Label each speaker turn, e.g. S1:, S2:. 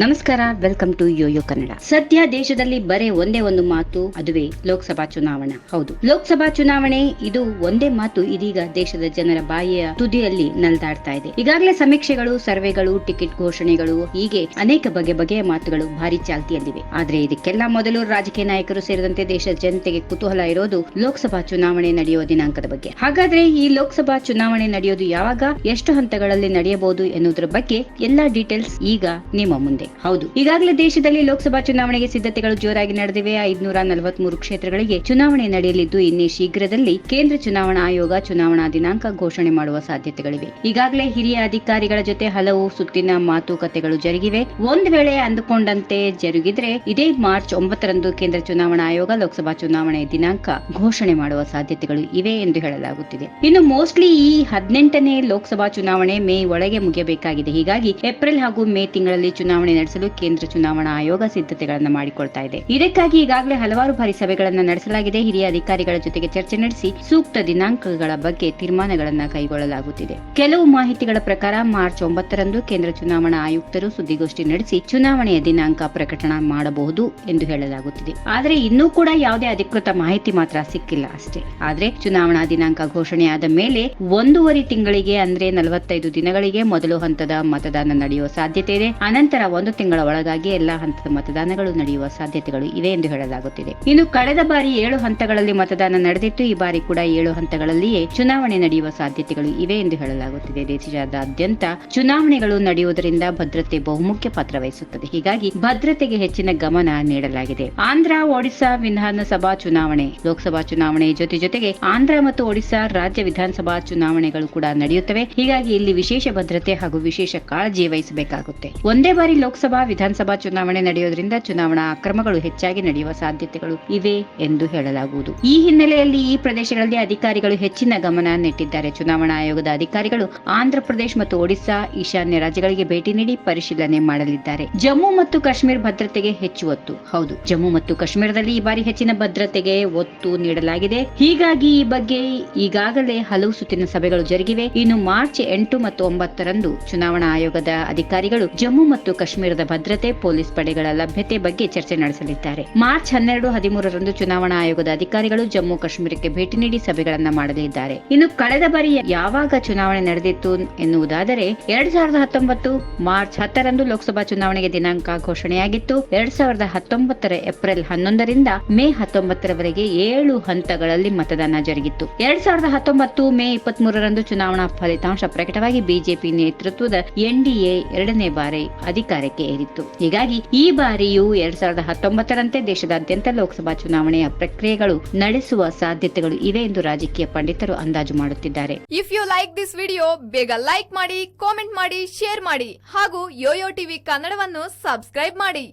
S1: ನಮಸ್ಕಾರ welcome to Yoyo Kannada ಸದ್ಯ ದೇಶದಲ್ಲಿ ಬರೇ ಒಂದೇ ಒಂದು ಮಾತು, ಅದುವೇ ಲೋಕಸಭಾ ಚುನಾವಣೆ. ಹೌದು, ಲೋಕಸಭಾ ಚುನಾವಣೆ ಇದು ಒಂದೇ ಮಾತು ಇದೀಗ ದೇಶದ ಜನರ ಬಾಯಿಯ ತುದಿಯಲ್ಲಿ ನಲ್ದಾಡ್ತಾ ಇದೆ. ಈಗಾಗಲೇ ಸಮೀಕ್ಷೆಗಳು, ಸರ್ವೆಗಳು, ಟಿಕೆಟ್ ಘೋಷಣೆಗಳು, ಹೀಗೆ ಅನೇಕ ಬಗೆ ಬಗೆಯ ಮಾತುಗಳು ಭಾರಿ ಚಾಲ್ತಿಯಲ್ಲಿವೆ ಆದ್ರೆ ಇದಕ್ಕೆಲ್ಲ ಮೊದಲು ರಾಜಕೀಯ ನಾಯಕರು ಸೇರಿದಂತೆ ದೇಶದ ಜನತೆಗೆ ಕುತೂಹಲ ಇರೋದು ಲೋಕಸಭಾ ಚುನಾವಣೆ ನಡೆಯುವ ದಿನಾಂಕದ ಬಗ್ಗೆ. ಹಾಗಾದ್ರೆ ಈ ಲೋಕಸಭಾ ಚುನಾವಣೆ ನಡೆಯೋದು ಯಾವಾಗ, ಎಷ್ಟು ಹಂತಗಳಲ್ಲಿ ನಡೆಯಬಹುದು ಎನ್ನುವುದರ ಬಗ್ಗೆ ಎಲ್ಲಾ ಡೀಟೇಲ್ಸ್ ಈಗ ನಿಮ್ಮ ಮುಂದೆ. ಹೌದು. ಈಗಾಗಲೇ ದೇಶದಲ್ಲಿ ಲೋಕಸಭಾ ಚುನಾವಣೆಗೆ ಸಿದ್ಧತೆಗಳು ಜೋರಾಗಿ ನಡೆದಿವೆ. ಐದುನೂರ ನಲವತ್ಮೂರು ಕ್ಷೇತ್ರಗಳಿಗೆ ಚುನಾವಣೆ ನಡೆಯಲಿದ್ದು, ಇನ್ನೇ ಶೀಘ್ರದಲ್ಲಿ ಕೇಂದ್ರ ಚುನಾವಣಾ ಆಯೋಗ ಚುನಾವಣಾ ದಿನಾಂಕ ಘೋಷಣೆ ಮಾಡುವ ಸಾಧ್ಯತೆಗಳಿವೆ. ಈಗಾಗಲೇ ಹಿರಿಯ ಅಧಿಕಾರಿಗಳ ಜೊತೆ ಹಲವು ಸುತ್ತಿನ ಮಾತುಕತೆಗಳು ಜರುಗಿವೆ. ಒಂದು ವೇಳೆ ಅಂದುಕೊಂಡಂತೆ ಜರುಗಿದ್ರೆ, ಇದೇ ಮಾರ್ಚ್ ಒಂಬತ್ತರಂದು ಕೇಂದ್ರ ಚುನಾವಣಾ ಆಯೋಗ ಲೋಕಸಭಾ ಚುನಾವಣೆ ದಿನಾಂಕ ಘೋಷಣೆ ಮಾಡುವ ಸಾಧ್ಯತೆಗಳು ಇವೆ ಎಂದು ಹೇಳಲಾಗುತ್ತಿದೆ. ಇನ್ನು ಮೋಸ್ಟ್ಲಿ ಈ ಹದಿನೆಂಟನೇ ಲೋಕಸಭಾ ಚುನಾವಣೆ ಮೇ ಒಳಗೆ ಮುಗಿಯಬೇಕಾಗಿದೆ. ಹೀಗಾಗಿ ಏಪ್ರಿಲ್ ಹಾಗೂ ಮೇ ತಿಂಗಳಲ್ಲಿ ಚುನಾವಣೆ ನಡೆಸಲು ಕೇಂದ್ರ ಚುನಾವಣಾ ಆಯೋಗ ಸಿದ್ಧತೆಗಳನ್ನು ಮಾಡಿಕೊಳ್ತಾ ಇದೆ. ಇದಕ್ಕಾಗಿ ಈಗಾಗಲೇ ಹಲವಾರು ಬಾರಿ ಸಭೆಗಳನ್ನು ನಡೆಸಲಾಗಿದೆ. ಹಿರಿಯ ಅಧಿಕಾರಿಗಳ ಜೊತೆಗೆ ಚರ್ಚೆ ನಡೆಸಿ ಸೂಕ್ತ ದಿನಾಂಕಗಳ ಬಗ್ಗೆ ತೀರ್ಮಾನಗಳನ್ನು ಕೈಗೊಳ್ಳಲಾಗುತ್ತಿದೆ. ಕೆಲವು ಮಾಹಿತಿಗಳ ಪ್ರಕಾರ ಮಾರ್ಚ್ ಒಂಬತ್ತರಂದು ಕೇಂದ್ರ ಚುನಾವಣಾ ಆಯುಕ್ತರು ಸುದ್ದಿಗೋಷ್ಠಿ ನಡೆಸಿ ಚುನಾವಣೆಯ ದಿನಾಂಕ ಪ್ರಕಟಣ ಮಾಡಬಹುದು ಎಂದು ಹೇಳಲಾಗುತ್ತಿದೆ. ಆದರೆ ಇನ್ನೂ ಕೂಡ ಯಾವುದೇ ಅಧಿಕೃತ ಮಾಹಿತಿ ಮಾತ್ರ ಸಿಕ್ಕಿಲ್ಲ ಅಷ್ಟೇ. ಆದರೆ ಚುನಾವಣಾ ದಿನಾಂಕ ಘೋಷಣೆಯಾದ ಮೇಲೆ ಒಂದೂವರೆ ತಿಂಗಳಿಗೆ ಅಂದ್ರೆ ನಲವತ್ತೈದು ದಿನಗಳಿಗೆ ಮೊದಲು ಹಂತದ ಮತದಾನ ನಡೆಯುವ ಸಾಧ್ಯತೆ ಇದೆ. ಅನಂತರ ಒಂದು ತಿಂಗಳ ಒಳಗಾಗಿ ಎಲ್ಲಾ ಹಂತದ ಮತದಾನಗಳು ನಡೆಯುವ ಸಾಧ್ಯತೆಗಳು ಇವೆ ಎಂದು ಹೇಳಲಾಗುತ್ತಿದೆ. ಇನ್ನು ಕಳೆದ ಬಾರಿ ಏಳು ಹಂತಗಳಲ್ಲಿ ಮತದಾನ ನಡೆದಿತ್ತು. ಈ ಬಾರಿ ಕೂಡ ಏಳು ಹಂತಗಳಲ್ಲಿಯೇ ಚುನಾವಣೆ ನಡೆಯುವ ಸಾಧ್ಯತೆಗಳು ಇವೆ ಎಂದು ಹೇಳಲಾಗುತ್ತಿದೆ. ದೇಶದಾದ್ಯಂತ ಚುನಾವಣೆಗಳು ನಡೆಯುವುದರಿಂದ ಭದ್ರತೆ ಬಹುಮುಖ್ಯ ಪಾತ್ರ ವಹಿಸುತ್ತದೆ. ಹೀಗಾಗಿ ಭದ್ರತೆಗೆ ಹೆಚ್ಚಿನ ಗಮನ ನೀಡಲಾಗಿದೆ. ಆಂಧ್ರ, ಒಡಿಶಾ ವಿಧಾನಸಭಾ ಚುನಾವಣೆ. ಲೋಕಸಭಾ ಚುನಾವಣೆ ಜೊತೆ ಜೊತೆಗೆ ಆಂಧ್ರ ಮತ್ತು ಒಡಿಶಾ ರಾಜ್ಯ ವಿಧಾನಸಭಾ ಚುನಾವಣೆಗಳು ಕೂಡ ನಡೆಯುತ್ತವೆ. ಹೀಗಾಗಿ ಇಲ್ಲಿ ವಿಶೇಷ ಭದ್ರತೆ ಹಾಗೂ ವಿಶೇಷ ಕಾಳಜಿ ವಹಿಸಬೇಕಾಗುತ್ತೆ. ಒಂದೇ ಬಾರಿ ಲೋಕಸಭಾ, ವಿಧಾನಸಭಾ ಚುನಾವಣೆ ನಡೆಯೋದ್ರಿಂದ ಚುನಾವಣಾ ಅಕ್ರಮಗಳು ಹೆಚ್ಚಾಗಿ ನಡೆಯುವ ಸಾಧ್ಯತೆಗಳು ಇವೆ ಎಂದು ಹೇಳಲಾಗುವುದು. ಈ ಹಿನ್ನೆಲೆಯಲ್ಲಿ ಈ ಪ್ರದೇಶಗಳಲ್ಲಿ ಅಧಿಕಾರಿಗಳು ಹೆಚ್ಚಿನ ಗಮನ ನೆಟ್ಟಿದ್ದಾರೆ. ಚುನಾವಣಾ ಆಯೋಗದ ಅಧಿಕಾರಿಗಳು ಆಂಧ್ರಪ್ರದೇಶ ಮತ್ತು ಒಡಿಶಾ, ಈಶಾನ್ಯ ರಾಜ್ಯಗಳಿಗೆ ಭೇಟಿ ನೀಡಿ ಪರಿಶೀಲನೆ ಮಾಡಲಿದ್ದಾರೆ. ಜಮ್ಮು ಮತ್ತು ಕಾಶ್ಮೀರ ಭದ್ರತೆಗೆ ಹೆಚ್ಚು ಒತ್ತು. ಹೌದು, ಜಮ್ಮು ಮತ್ತು ಕಾಶ್ಮೀರದಲ್ಲಿ ಈ ಬಾರಿ ಹೆಚ್ಚಿನ ಭದ್ರತೆಗೆ ಒತ್ತು ನೀಡಲಾಗಿದೆ. ಹೀಗಾಗಿ ಈ ಬಗ್ಗೆ ಈಗಾಗಲೇ ಹಲವು ಸುತ್ತಿನ ಸಭೆಗಳು ಜರುಗಿವೆ. ಇನ್ನು ಮಾರ್ಚ್ ಎಂಟು ಮತ್ತು ಒಂಬತ್ತರಂದು ಚುನಾವಣಾ ಆಯೋಗದ ಅಧಿಕಾರಿಗಳು ಜಮ್ಮು ಮತ್ತು ಕಾಶ್ಮೀರದ ಭದ್ರತೆ, ಪೊಲೀಸ್ ಪಡೆಗಳ ಲಭ್ಯತೆ ಬಗ್ಗೆ ಚರ್ಚೆ ನಡೆಸಲಿದ್ದಾರೆ. ಮಾರ್ಚ್ ಹನ್ನೆರಡು, ಹದಿಮೂರರಂದು ಚುನಾವಣಾ ಆಯೋಗದ ಅಧಿಕಾರಿಗಳು ಜಮ್ಮು ಕಾಶ್ಮೀರಕ್ಕೆ ಭೇಟಿ ನೀಡಿ ಸಭೆಗಳನ್ನ ಮಾಡಲಿದ್ದಾರೆ ಇನ್ನು ಕಳೆದ ಬಾರಿ ಯಾವಾಗ ಚುನಾವಣೆ ನಡೆದಿತ್ತು ಎನ್ನುವುದಾದರೆ, ಎರಡ್ ಸಾವಿರದ ಹತ್ತೊಂಬತ್ತು ಮಾರ್ಚ್ ಹತ್ತರಂದು ಲೋಕಸಭಾ ಚುನಾವಣೆಗೆ ದಿನಾಂಕ ಘೋಷಣೆಯಾಗಿತ್ತು. ಎರಡ್ ಸಾವಿರದ ಹತ್ತೊಂಬತ್ತರ ಏಪ್ರಿಲ್ ಹನ್ನೊಂದರಿಂದ ಮೇ ಹತ್ತೊಂಬತ್ತರವರೆಗೆ ಏಳು ಹಂತಗಳಲ್ಲಿ ಮತದಾನ ಜರುಗಿತ್ತು. ಎರಡ್ ಸಾವಿರದ ಹತ್ತೊಂಬತ್ತು ಮೇ ಇಪ್ಪತ್ತ್ ಮೂರರಂದು ಚುನಾವಣಾ ಫಲಿತಾಂಶ ಪ್ರಕಟವಾಗಿ ಬಿಜೆಪಿ ನೇತೃತ್ವದ ಎನ್ಡಿಎ ಎರಡನೇ ಬಾರಿ ಅಧಿಕಾರಕ್ಕೆ ಏರಿತ್ತು. ಹೀಗಾಗಿ ಈ ಬಾರಿಯೂ ಎರಡ್ ಸಾವಿರದ ಹತ್ತೊಂಬತ್ತರಂತೆ ದೇಶದಾದ್ಯಂತ ಲೋಕಸಭಾ ಚುನಾವಣೆಯ ಪ್ರಕ್ರಿಯೆಗಳು ನಡೆಸುವ ಸಾಧ್ಯತೆಗಳು ಇವೆ ಎಂದು ರಾಜಕೀಯ ಪಂಡಿತರು ಅಂದಾಜು ಮಾಡುತ್ತಿದ್ದಾರೆ.
S2: If you like this video ಬೇಗ ಲೈಕ್ ಮಾಡಿ ಕಾಮೆಂಟ್ ಮಾಡಿ ಶೇರ್ ಮಾಡಿ ಹಾಗೂ ಯೋಯೋ ಟಿವಿ ಕನ್ನಡವನ್ನು ಸಬ್ಸ್ಕ್ರೈಬ್ ಮಾಡಿ.